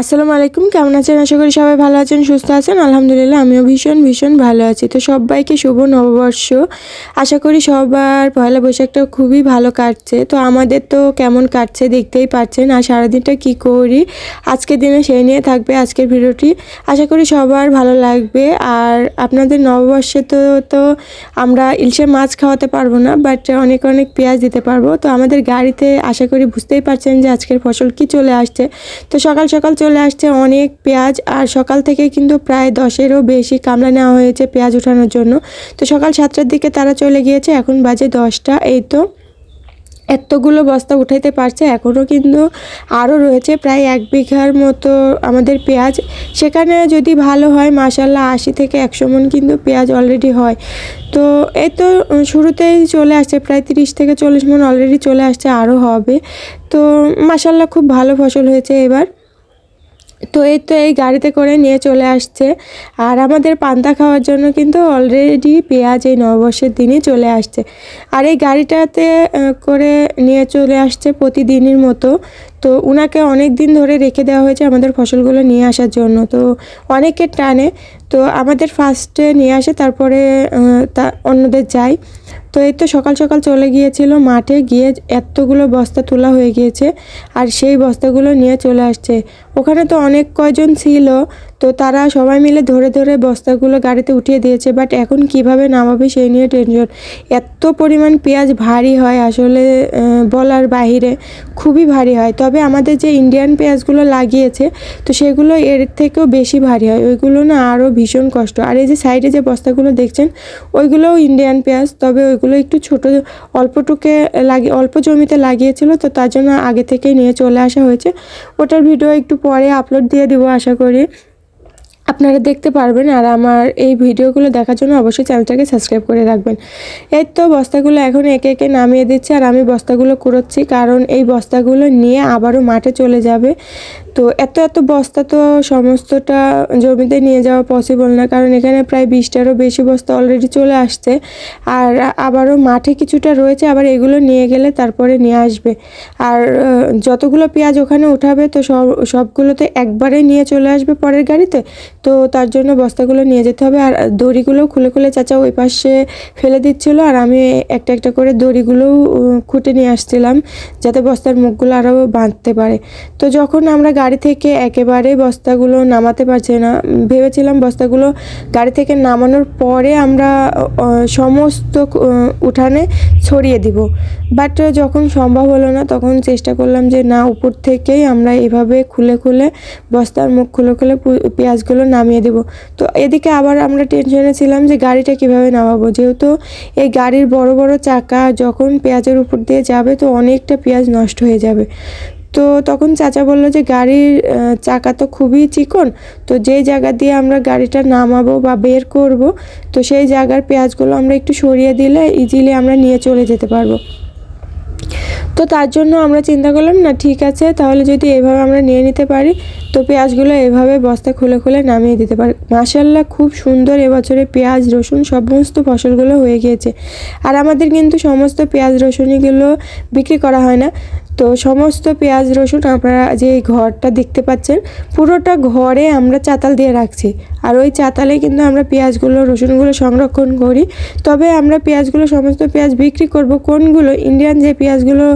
আসসালামু আলাইকুম, কেমন আছেন? আশা করি সবাই ভালো আছেন, সুস্থ আছেন। আলহামদুলিল্লাহ, আমিও ভীষণ ভীষণ ভালো আছি। তো সবাইকে শুভ নববর্ষ। আশা করি সবার পয়লা বৈশাখটা খুবই ভালো কাটছে। তো আমাদের তো কেমন কাটছে দেখতেই পাচ্ছেন, আর সারাদিনটা কি করি, আজকের দিনে সেই নিয়ে থাকবে আজকের ভিডিওটি। আশা করি সবার ভালো লাগবে। আর আপনাদের নববর্ষে তো তো আমরা ইলশে মাছ খাওয়াতে পারব না বাট অনেক অনেক পেঁয়াজ দিতে পারব। তো আমাদের গাড়িতে আশা করি বুঝতেই পারছেন যে আজকের ফসল কি চলে আসছে। তো সকাল সকাল চলে আসছে অনেক পেঁয়াজ আর সকাল থেকে কিন্তু প্রায় দশেরও বেশি কামলা নেওয়া হয়েছে পেঁয়াজ ওঠানোর জন্য। তো সকাল সাতটার দিকে তারা চলে গিয়েছে, এখন বাজে দশটা। এই তো এতগুলো বস্তা উঠাইতে পারছে, এখনও কিন্তু আরও রয়েছে প্রায় এক বিঘার মতো আমাদের পেঁয়াজ। সেখানে যদি ভালো হয় মাসাল্লাহ আশি থেকে একশো মন কিন্তু পেঁয়াজ অলরেডি হয়। তো এই তো শুরুতেই চলে আসছে, প্রায় তিরিশ থেকে চল্লিশ মন অলরেডি চলে আসছে, আরও হবে। তো মাসাল্লাহ খুব ভালো ফসল হয়েছে এবার। তো এই তো এই গাড়িতে করে নিয়ে চলে আসছে। আর আমাদের পান্তা খাওয়ার জন্য কিন্তু অলরেডি পেঁয়াজ এই নববর্ষের দিনই চলে আসছে। আর এই গাড়িটাতে করে নিয়ে চলে আসছে প্রতিদিনের মতো। তো ওনাকে অনেক দিন ধরে রেখে দেওয়া হয়েছে আমাদের ফসলগুলো নিয়ে আসার জন্য। তো অনেকের টানে, তো আমাদের ফার্স্টে নিয়ে আসে, তারপরে তা অন্যদের যাই তো এই তো সকাল সকাল চলে গিয়েছিল, মাঠে গিয়ে এতগুলো বস্তা তোলা হয়ে গিয়েছে, আর সেই বস্তাগুলো নিয়ে চলে আসছে। ওখানে তো অনেক কয়জন ছিল তো তারা সবাই মিলে ধরে ধরে বস্তাগুলো গাড়িতে উঠিয়ে দিয়েছে বাট এখন কীভাবে নামাবে সেই নিয়ে টেনশন এত পরিমাণ পেঁয়াজ ভারী হয় আসলে বলার বাহিরে খুবই ভারী হয়। তবে আমাদের যে ইন্ডিয়ান পেঁয়াজগুলো লাগিয়েছে, তো সেগুলো এর থেকেও বেশি ভারী হয়। ওইগুলো না আরও ভীষণ কষ্ট। আর এই যে সাইডে যে বস্তাগুলো দেখছেন, ওইগুলোও ইন্ডিয়ান পেঁয়াজ, তবে ওইগুলো একটু ছোট, অল্পটুকে লাগিয়ে অল্প জমিতে লাগিয়েছিল, তো তার জন্য আগে থেকেই নিয়ে চলে আসা হয়েছে। ওটার ভিডিও একটু পরে আপলোড দিয়ে দেবো, আশা করি। আপনারা দেখতে পারবেন আর আমার এই ভিডিওগুলো দেখার জন্য অবশ্যই চ্যানেলটাকে সাবস্ক্রাইব করে রাখবেন। এই তো বস্তাগুলো এখন একে একে নামিয়ে দিচ্ছে আর আমি বস্তাগুলো কুড়োচ্ছি কারণ এই বস্তাগুলো নিয়ে আবারও মাঠে চলে যাবে। তো এত এত বস্তা তো সমস্তটা জমিতে নিয়ে যাওয়া পসিবল না। কারণ এখানে প্রায় বিশটারও বেশি বস্তা অলরেডি চলে আসছে। আর আবারও মাঠে কিছুটা রয়েছে, আবার এগুলো নিয়ে গেলে তারপরে নিয়ে আসবে। আর যতগুলো পেঁয়াজ ওখানে উঠাবে, তো সব সবগুলো তো একবারে নিয়ে চলে আসবে পরের গাড়িতে। তো তার জন্য বস্তাগুলো নিয়ে যেতে হবে। আর দড়িগুলো খুলে খুলে চাচা ওই পাশে ফেলে দিচ্ছিল। আর আমি একটা একটা করে দড়িগুলোও খুঁটে নিয়ে আসছিলাম, যাতে বস্তার মুখগুলো আরও বাঁধতে পারে। তো যখন আমরা গাড়ি থেকে একেবারে বস্তাগুলো নামাতে পারছে না। ভেবেছিলাম বস্তাগুলো গাড়ি থেকে নামানোর পরে আমরা সমস্ত উঠানে ছড়িয়ে দিব। বাট যখন সম্ভব হলো না, তখন চেষ্টা করলাম যে না, উপর থেকেই আমরা এভাবে খুলে খুলে বস্তার মুখ খুলে খুলে পেঁয়াজগুলো নামিয়ে দেব। তো এদিকে আবার আমরা টেনশনে ছিলাম যে গাড়িটা কীভাবে নামাবো। যেহেতু এই গাড়ির বড় বড় চাকা যখন পেঁয়াজের উপর দিয়ে যাবে, তো অনেকটা পেঁয়াজ নষ্ট হয়ে যাবে। তো তখন চাচা বলল যে গাড়ির চাকা তো খুবই চিকন, তো যেই জায়গা দিয়ে আমরা গাড়িটা নামাবো বা বের করব, তো সেই জায়গার পেঁয়াজগুলো আমরা একটু সরিয়ে দিলে ইজিলি আমরা নিয়ে চলে যেতে পারব। তো তার জন্য আমরা চিন্তা করলাম, না, ঠিক আছে, তাহলে যদি এভাবে আমরা নিয়ে নিতে পারি, তো পেঁয়াজগুলো এভাবে বস্তা খুলে খুলে নামিয়ে দিতে পারি। মাসাল্লাহ খুব সুন্দর এবছরে পেঁয়াজ, রসুন সমস্ত ফসলগুলো হয়ে গিয়েছে। আর আমাদের কিন্তু সমস্ত পেঁয়াজ, রসুনগুলো বিক্রি করা হয় না। তো সমস্ত পেঁয়াজ, রসুন আপনারা যে ঘরটা দেখতে পাচ্ছেন, পুরোটা ঘরে আমরা চাতাল দিয়ে রাখছি। আর ওই চাতালে কিন্তু আমরা পেঁয়াজগুলো, রসুনগুলো সংরক্ষণ করি। তবে আমরা পেঁয়াজগুলো, সমস্ত পেঁয়াজ বিক্রি করব কোনগুলো? ইন্ডিয়ান যে পেঁয়াজগুলো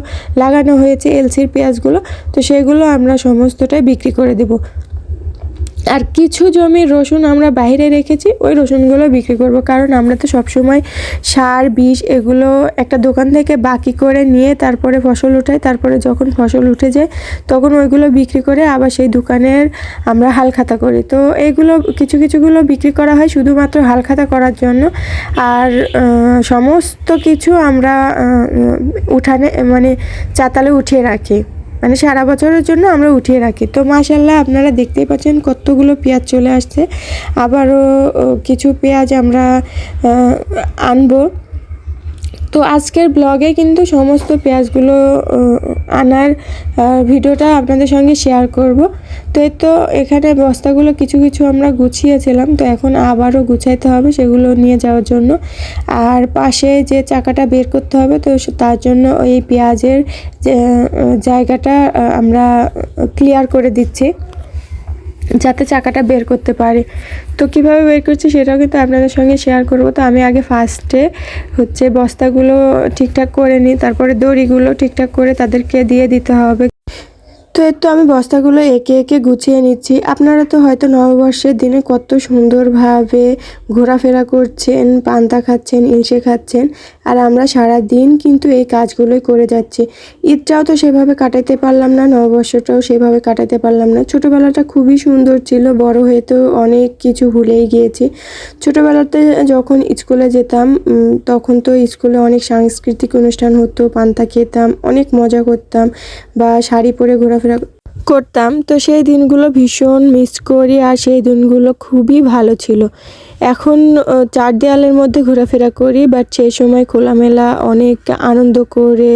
লাগানো হয়েছে, এলসির পেঁয়াজগুলো, তো সেগুলো আমরা সমস্তটাই বিক্রি করে দেব। আর কিছু জমির রসুন আমরা বাইরে রেখেছি, ওই রসুনগুলো বিক্রি করব। কারণ আমরা তো সবসময় সার, বিষ এগুলো একটা দোকান থেকে বাকি করে নিয়ে তারপরে ফসল উঠাই, তারপরে যখন ফসল উঠে যায় তখন ওইগুলো বিক্রি করে আবার সেই দোকানের আমরা হাল খাতা করি। তো এগুলো কিছু কিছুগুলো বিক্রি করা হয় শুধুমাত্র হাল খাতা করার জন্য। আর সমস্ত কিছু আমরা উঠানে মানে চাতালে উঠিয়ে রাখি। মানে সারা বছরের জন্য আমরা উঠিয়ে রাখি। তো মাসাল্লাহ আপনারা দেখতেই পাচ্ছেন কতগুলো পেঁয়াজ চলে আসছে। আবারও কিছু পেঁয়াজ আমরা আনব। তো আজকের ব্লগে কিন্তু সমস্ত পেঁয়াজগুলো আনার ভিডিওটা আপনাদের সঙ্গে শেয়ার করব। তো এই তো এখানে বস্তাগুলো কিছু কিছু আমরা গুছিয়েছিলাম। তো এখন আবারও গুছাইতে হবে সেগুলো নিয়ে যাওয়ার জন্য। আর পাশে যে চাকাটা বের করতে হবে, তো তার জন্য ওই পেঁয়াজের জায়গাটা আমরা ক্লিয়ার করে দিচ্ছি। যাতে চাকাটা বের করতে পারে। তো কীভাবে বের করছি সেটাও কিন্তু আপনাদের সঙ্গে শেয়ার করব। তো আমি আগে ফার্স্টে হচ্ছে বস্তাগুলো ঠিকঠাক করে নিই, তারপরে দড়িগুলো ঠিকঠাক করে তাদেরকে দিয়ে দিতে হবে। তো এর তো আমি বস্তাগুলো একে একে গুছিয়ে নিচ্ছি। আপনারা তো হয়তো নববর্ষের দিনে কত সুন্দরভাবে ঘোরাফেরা করছেন, পান্তা খাচ্ছেন, ইলশে খাচ্ছেন। আর আমরা সারা দিন কিন্তু এই কাজগুলোই করে যাচ্ছি। ঈদটাও তো সেভাবে কাটাতে পারলাম না, নববর্ষটাও সেভাবে কাটাতে পারলাম না। ছোটোবেলাটা খুবই সুন্দর ছিল, বড় হয়ে তো অনেক কিছু ভুলেই গিয়েছি। ছোটোবেলাতে যখন স্কুলে যেতাম তখন তো স্কুলে অনেক সাংস্কৃতিক অনুষ্ঠান হতো, পান্তা খেতাম, অনেক মজা করতাম বা শাড়ি পরে ঘোরাফেরা করতাম, তো সেই দিনগুলো ভীষণ মিস করি আর সেই দিনগুলো খুবই ভালো ছিল। এখন চার দেয়ালের মধ্যে ঘোরাফেরা করি বাট সেই সময় খোলামেলা অনেক আনন্দ করে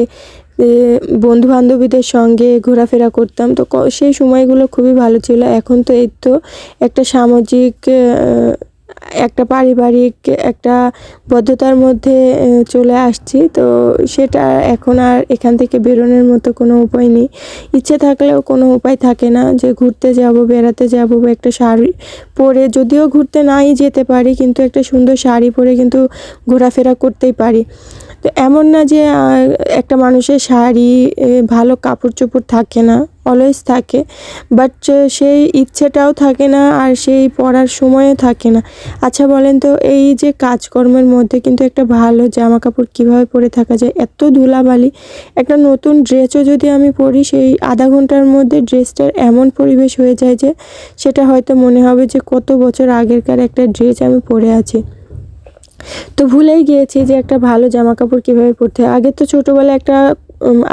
বন্ধু বান্ধবীদের সঙ্গে ঘোরাফেরা করতাম, তো সেই সময়গুলো খুবই ভালো ছিল। এখন তো এই তো একটা সামাজিক একটা পারিবারিক একটা বদ্ধতার মধ্যে চলে আসছি। তো সেটা এখন আর এখান থেকে বেরোনোর মতো কোনো উপায় নেই। ইচ্ছে থাকলেও কোনো উপায় থাকে না যে ঘুরতে যাব, বেড়াতে যাব বা একটা শাড়ি পরে যদিও ঘুরতে নাই যেতে পারি, কিন্তু একটা সুন্দর শাড়ি পরে কিন্তু ঘোরাফেরা করতেই পারি। তো এমন না যে একটা মানুষের শাড়ি ভালো কাপড় চোপড় থাকে না। অলওয়েজ থাকে বাট সেই ইচ্ছেটাও থাকে না আর সেই পরার সময়ও থাকে না। আচ্ছা বলেন তো, এই যে কাজকর্মের মধ্যে কিন্তু একটা ভালো জামা কাপড় কীভাবে পরে থাকা যায়? এত ধুলাবালি, একটা নতুন ড্রেসও যদি আমি পরি, সেই আধা ঘণ্টার মধ্যে ড্রেসটার এমন পরিবেশ হয়ে যায় যে, সেটা হয়তো মনে হবে যে কত বছর আগেরকার একটা ড্রেস আমি পরে আছি। তো ভুলেই গিয়েছি যে একটা ভালো জামা কাপড় কীভাবে পরতে হয়। আগে তো ছোটোবেলায় একটা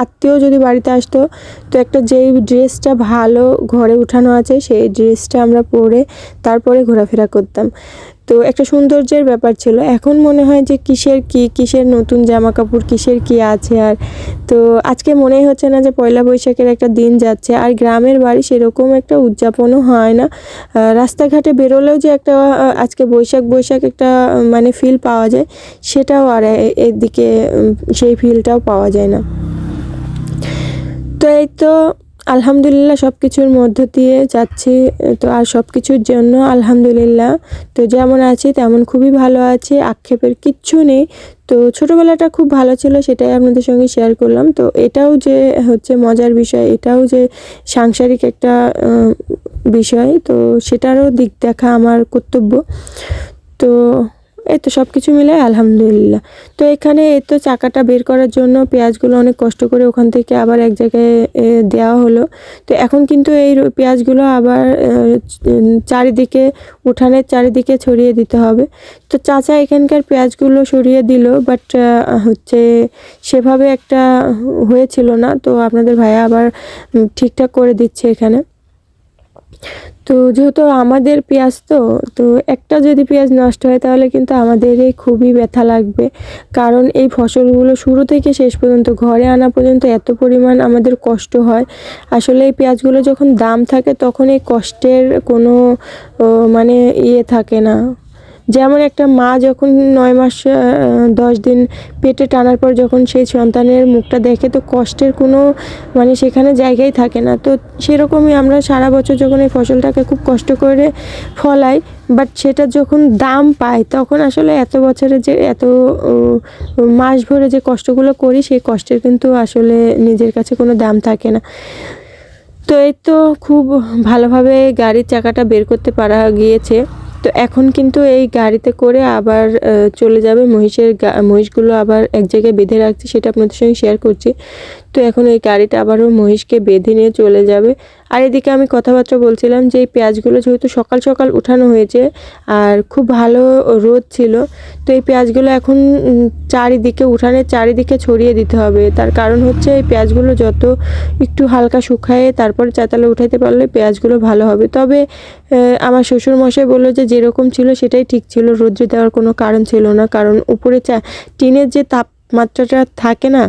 আত্মীয় যদি বাড়িতে আসতো, তো একটা যেই ড্রেসটা ভালো ঘরে উঠানো আছে, সেই ড্রেসটা আমরা পরে তারপরে ঘোরাফেরা করতাম। তো একটা সৌন্দর্যের ব্যাপার ছিল। এখন মনে হয় যে কিসের কি, কিসের নতুন জামা কাপড় কিসের কি আছে আর? তো আজকে মনেই হচ্ছে না যে পয়লা বৈশাখের একটা দিন যাচ্ছে। আর গ্রামের বাড়ি সেরকম একটা উদযাপনও হয় না। রাস্তাঘাটে বেরোলেও যে একটা আজকে বৈশাখ বৈশাখ একটা মানে ফিল পাওয়া যায়, সেটাও আর এদিকে সেই ফিলটাও পাওয়া যায় না। তো এই তো আলহামদুলিল্লাহ সব কিছুর মধ্য দিয়ে যাচ্ছি, তো আর সব কিছুর জন্য আলহামদুলিল্লাহ। তো যেমন আছি তেমন খুবই ভালো আছি, আক্ষেপের কিচ্ছু নেই। তো ছোটোবেলাটা খুব ভালো ছিল সেটাই আপনাদের সঙ্গে শেয়ার করলাম। তো এটাও যে হচ্ছে মজার বিষয়, এটাও যে সাংসারিক একটা বিষয়, তো সেটারও দিক দেখা আমার কর্তব্য। তো এই তো সব কিছু মিলে আলহামদুলিল্লাহ। তো এখানে এই তো চাকাটা বের করার জন্য পেঁয়াজগুলো অনেক কষ্ট করে ওখান থেকে আবার এক জায়গায় দেওয়া হলো। তো এখন কিন্তু এই পেঁয়াজগুলো আবার চারিদিকে, উঠানের চারিদিকে ছড়িয়ে দিতে হবে। তো চাচা এখানকার পেঁয়াজগুলো সরিয়ে দিল বাট হচ্ছে সেভাবে একটা হয়েছিল না। তো আপনাদের ভাইয়া আবার ঠিকঠাক করে দিচ্ছে এখানে। তো যেহেতু আমাদের পেঁয়াজ তো তো একটা যদি পেঁয়াজ নষ্ট হয় তাহলে কিন্তু আমাদেরই খুবই ব্যথা লাগবে। কারণ এই ফসলগুলো শুরু থেকে শেষ পর্যন্ত, ঘরে আনা পর্যন্ত এত পরিমাণ আমাদের কষ্ট হয়। আসলে এই পেঁয়াজগুলো যখন দাম থাকে তখন এই কষ্টের কোনো মানে ইয়ে থাকে না। যেমন একটা মা যখন নয় মাস দশ দিন পেটে টানার পর যখন সেই সন্তানের মুখটা দেখে, তো কষ্টের কোনো মানে সেখানে জায়গাই থাকে না। তো সেরকমই আমরা সারা বছর যখন এই ফসলটাকে খুব কষ্ট করে ফলাই বাট সেটা যখন দাম পাই, তখন আসলে এত বছরে যে এত মাস ভরে যে কষ্টগুলো করি, সেই কষ্টের কিন্তু আসলে নিজের কাছে কোনো দাম থাকে না। তো এই তো খুব ভালোভাবে গাড়ির চাকাটা বের করতে পারা গিয়েছে। তো এখন কিন্তু এই গাড়িতে করে আবার চলে যাবে মহিষের মহিষগুলো আবার এক জায়গায় বেঁধে রাখছি, সেটা আপনাদের সঙ্গে শেয়ার করছি। তো এখন এই গাড়িটা আবারও মহিষকে বেঁধে নিয়ে চলে যাবে। আর এদিকে আমি কথাবার্তা বলছিলাম যে এই পেঁয়াজগুলো যেহেতু সকাল সকাল উঠানো হয়েছে আর খুব ভালো রোদ ছিল, তো এই পেঁয়াজগুলো এখন চারিদিকে উঠানের চারিদিকে ছড়িয়ে দিতে হবে। তার কারণ হচ্ছে এই পেঁয়াজগুলো যত একটু হালকা শুকায়ে তারপরে চাতালে উঠাইতে পারলে পেঁয়াজগুলো ভালো হবে। তবে আমার শ্বশুর মশাই বলল যে যেরকম ছিল সেটাই ঠিক ছিল, রোদ্রে দেওয়ার কোনো কারণ ছিল না। কারণ উপরে চা, টিনের যে তাপমাত্রাটা থাকে না,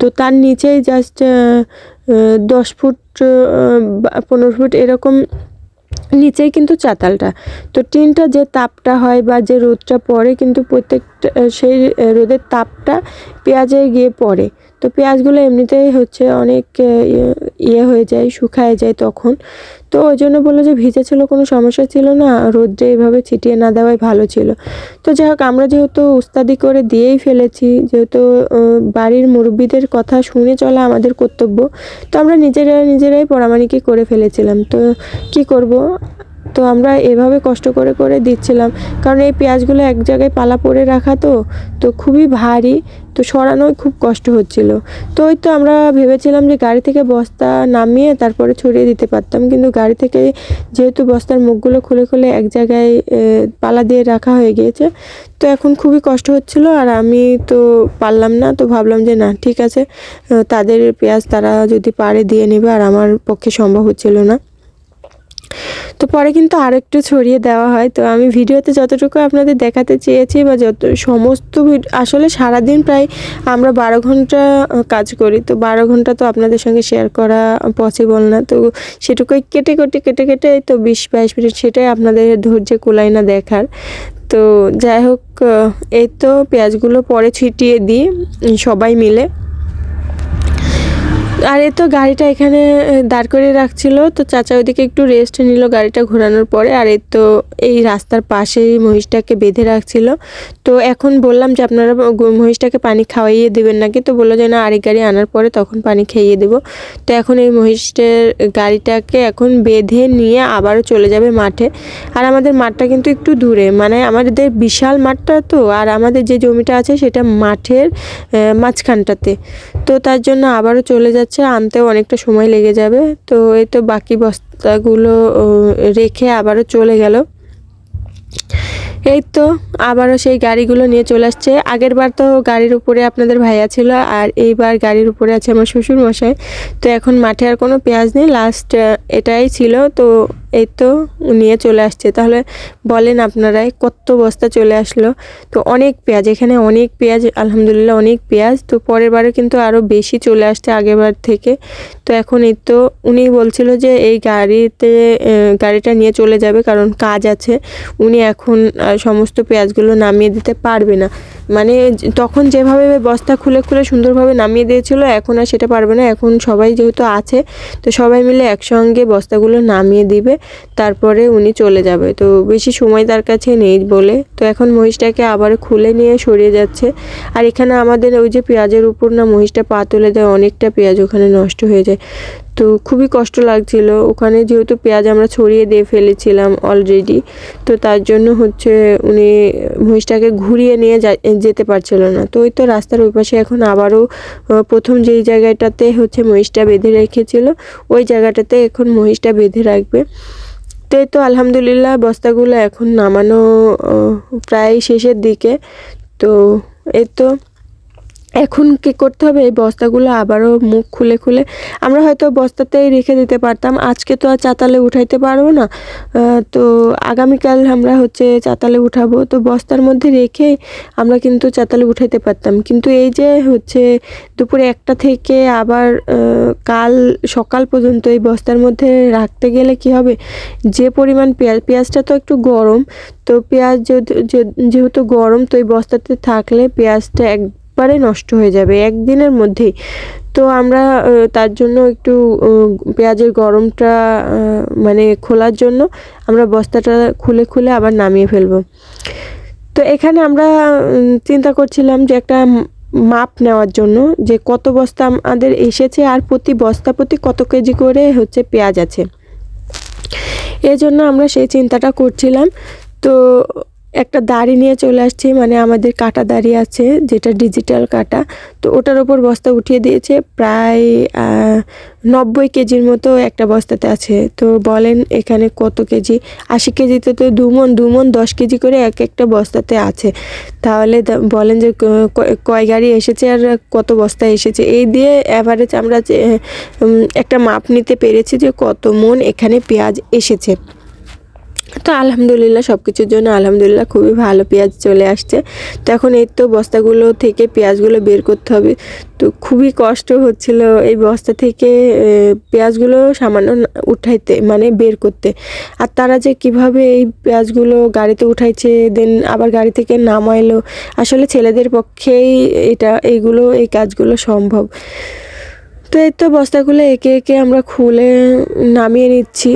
তো তার নিচেই জাস্ট দশ ফুট পনেরো ফুট এরকম নিচেই কিন্তু চাতালটা। তো টিনটা যে তাপটা হয় বা যে রোদটা পড়ে কিন্তু প্রত্যেকটা সেই রোদের তাপটা পেঁয়াজে গিয়ে পড়ে। তো পেঁয়াজগুলো এমনিতেই হচ্ছে অনেক ইয়ে, হয়ে যায় শুকায় যায় তখন। তো ওই জন্য বলল যে ভিজে ছিল কোনো সমস্যা ছিল না রোদ্রে এভাবে ছিটিয়ে না দেওয়াই ভালো ছিল। তো যাই হোক আমরা যেহেতু উস্তাদি করে দিয়েই ফেলেছি যেহেতু বাড়ির মুরব্বীদের কথা শুনে চলা আমাদের কর্তব্য তো আমরা নিজেরা নিজেরাই পরামানিকি করে ফেলেছিলাম। তো কি করব? তো আমরা এভাবে কষ্ট করে করে দিচ্ছিলাম। কারণ এই পেঁয়াজগুলো এক জায়গায় পালা পড়ে রাখা তো তো খুবই ভারী, তো সরানোই খুব কষ্ট হচ্ছিল। তো ওই তো আমরা ভেবেছিলাম যে গাড়ি থেকে বস্তা নামিয়ে তারপরে ছড়িয়ে দিতে পারতাম, কিন্তু গাড়ি থেকে যেহেতু বস্তার মুখগুলো খুলে খুলে এক জায়গায় পালা দিয়ে রাখা হয়ে গিয়েছে, তো এখন খুবই কষ্ট হচ্ছিল আর আমি তো পারলাম না, তো ভাবলাম যে না, ঠিক আছে, তাদের পেঁয়াজ তারা যদি পারে দিয়ে নেবে আর আমার পক্ষে সম্ভব হচ্ছিল না। তো পরে কিন্তু আর একটু ছড়িয়ে দেওয়া হয়। তো আমি ভিডিওতে যতটুকু আপনাদের দেখাতে চেয়েছি বা যত, সমস্ত আসলে সারাদিন প্রায় আমরা বারো ঘণ্টা কাজ করি। তো বারো ঘণ্টা তো আপনাদের সঙ্গে শেয়ার করা পসিবল না। তো সেটুকুই কেটে কেটে কেটে কেটে তো বিশ বাইশ মিনিট সেটাই আপনাদের ধৈর্য কুলায় না দেখার। তো যাই হোক এই তো পেঁয়াজগুলো পরে ছিটিয়ে দিই, সবাই মিলে। আর এ তো গাড়িটা এখানে দাঁড় করে রাখছিল। তো চাচা ওইদিকে একটু রেস্ট নিল গাড়িটা ঘোরানোর পরে। আর এই তো এই রাস্তার পাশেই মহিষটাকে বেঁধে রাখছিল। তো এখন বললাম যে, আপনারা মহিষটাকে পানি খাওয়াইয়ে দেবেন নাকি? তো বলল যে, না, আরেক গাড়ি আনার পরে তখন পানি খাইয়ে দেবো। তো এখন এই মহিষটার গাড়িটাকে এখন বেঁধে নিয়ে আবারও চলে যাবে মাঠে। আর আমাদের মাঠটা কিন্তু একটু দূরে। মানে আমাদের বিশাল মাঠটা তো, আর আমাদের যে জমিটা আছে সেটা মাঠের মাঝখানটাতে। তো তার জন্য আবারও চলে যাচ্ছে। আনতেও অনেকটা সময় লেগে যাবে। তো এই তো বাকি বস্তাগুলো রেখে আবারও চলে গেল। এই তো আবারও সেই গাড়িগুলো নিয়ে চলে আসছে। আগের বার তো গাড়ির উপরে আপনাদের ভাইয়া ছিল আর এইবার গাড়ির উপরে আছে আমার শ্বশুর মশাই তো এখন মাঠে আর কোনো পেঁয়াজ নেই। লাস্ট এটাই ছিল। তো এই তো নিয়ে চলে আসছে। তাহলে বলেন আপনারাই কত বস্তা চলে আসলো। তো অনেক পেঁয়াজ, এখানে অনেক পেঁয়াজ, আলহামদুলিল্লাহ অনেক পেঁয়াজ। তো পরের বারে কিন্তু আরও বেশি চলে আসছে আগেরবার থেকে। তো এখন এই তো উনি বলছিল যে এই গাড়িতে গাড়িটা নিয়ে চলে যাবে কারণ কাজ আছে। উনি এখন সমস্ত পেঁয়াজগুলো নামিয়ে দিতে পারবে না। মানে তখন যেভাবে বস্তা খুলে খুলে সুন্দরভাবে নামিয়ে দিয়েছিল, এখন আর সেটা পারবে না। এখন সবাই যেহেতু আছে, তো সবাই মিলে একসঙ্গে বস্তাগুলো নামিয়ে দিবে, তারপরে উনি চলে যাবে। তো বেশি সময় তার কাছে নেই বলে। তো এখন মহিষটাকে আবার খুলে নিয়ে সরিয়ে যাচ্ছে। আর এখানে আমাদের ওই যে পেঁয়াজের উপর না মহিষটা পা তুলে দেয়, অনেকটা পেঁয়াজ ওখানে নষ্ট হয়ে যায়। তো খুবই কষ্ট লাগছিল। ওখানে যেহেতু পেঁয়াজ আমরা ছড়িয়ে দিয়ে ফেলেছিলাম অলরেডি তো তার জন্য হচ্ছে উনি মহিষটাকে ঘুরিয়ে নিয়ে যেতে পারছিল না। তো ওই তো রাস্তার ওই পাশে এখন আবারও প্রথম যেই জায়গাটাতে হচ্ছে মহিষটা বেঁধে রেখেছিল, ওই জায়গাটাতে এখন মহিষটা বেঁধে রাখবে। তো এই তো আলহামদুলিল্লাহ বস্তাগুলো এখন নামানো প্রায় শেষের দিকে। তো এই তো এখন কি করতে হবে? এই বস্তাগুলো আবারও মুখ খুলে খুলে আমরা হয়তো বস্তাতেই রেখে দিতে পারতাম। আজকে তো আর চাতালে উঠাইতে পারব না। তো আগামীকাল আমরা হচ্ছে চাতালে উঠাবো। তো বস্তার মধ্যে রেখে আমরা কিন্তু চাতালে উঠাইতে পারতাম। কিন্তু এই যে হচ্ছে দুপুরে একটা থেকে আবার কাল সকাল পর্যন্ত এই বস্তার মধ্যে রাখতে গেলে কি হবে? যে পরিমাণ পেঁয়াজ, পেঁয়াজটা তো একটু গরম। তো পেঁয়াজ যেহেতু- গরম, তো এই বস্তাতে থাকলে পেঁয়াজটা একবারে নষ্ট হয়ে যাবে একদিনের মধ্যেই। তো আমরা তার জন্য একটু পেঁয়াজের গরমটা মানে খোলার জন্য আমরা বস্তাটা খুলে খুলে আবার নামিয়ে ফেলব। তো এখানে আমরা চিন্তা করছিলাম যে একটা মাপ নেওয়ার জন্য যে কত বস্তা আমাদের এসেছে আর প্রতি বস্তা প্রতি কত কেজি করে হচ্ছে পেঁয়াজ আছে। এই জন্য আমরা সেই চিন্তাটা করছিলাম। তো একটা দাড়ি নিয়ে চলে আসছি মানে আমাদের কাটা দাড়ি আছে, যেটা ডিজিটাল কাটা। তো ওটার ওপর বস্তা উঠিয়ে দিয়েছে, প্রায় নব্বই কেজির মতো একটা বস্তাতে আছে। তো বলেন এখানে কত কেজি? আশি কেজিতে তো দুমন দুমন দশ কেজি করে এক একটা বস্তাতে আছে। তাহলে বলেন যে কয় গাড়ি এসেছে আর কত বস্তা এসেছে? এই দিয়ে অ্যাভারেজ আমরা একটা মাপ নিতে পেরেছি যে কত মন এখানে পেঁয়াজ এসেছে। তো আলহামদুলিল্লাহ সব কিছুর জন্য আলহামদুলিল্লাহ খুবই ভালো পেঁয়াজ চলে আসছে। তো এখন এই তো বস্তাগুলো থেকে পেঁয়াজগুলো বের করতে হবে। তো খুবই কষ্ট হচ্ছিল এই বস্তা থেকে পেঁয়াজগুলো সামান্য উঠাইতে মানে বের করতে। আর তারা যে কীভাবে এই পেঁয়াজগুলো গাড়িতে উঠাইছে, দেন আবার গাড়ি থেকে নামাইলো, আসলে ছেলেদের পক্ষেই এটা, এইগুলো, এই কাজগুলো সম্ভব। তো এই তো বস্তাগুলো একে একে আমরা খুলে নামিয়ে নিচ্ছি।